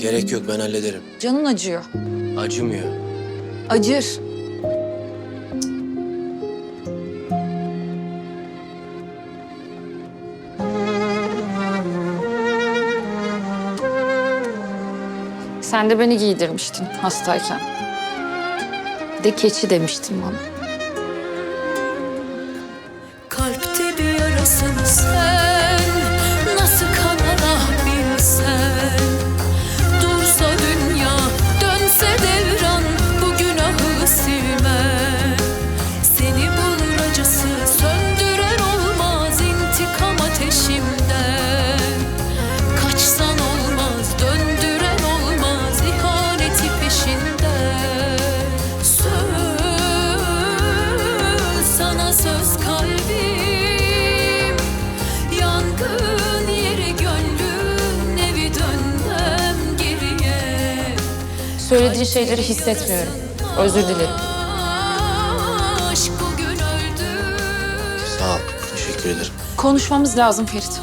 Gerek yok ben hallederim. Canın acıyor. Acımıyor. Acır. Sen de beni giydirmiştin hastayken. Bir de keçi demiştin bana. Kalpte bir Yangın yeri gönlüm evi dönmem geriye Söylediğin şeyleri hissetmiyorum. Özür dilerim. Aşk bugün öldü Sağ ol. Teşekkür ederim. Konuşmamız lazım Ferit.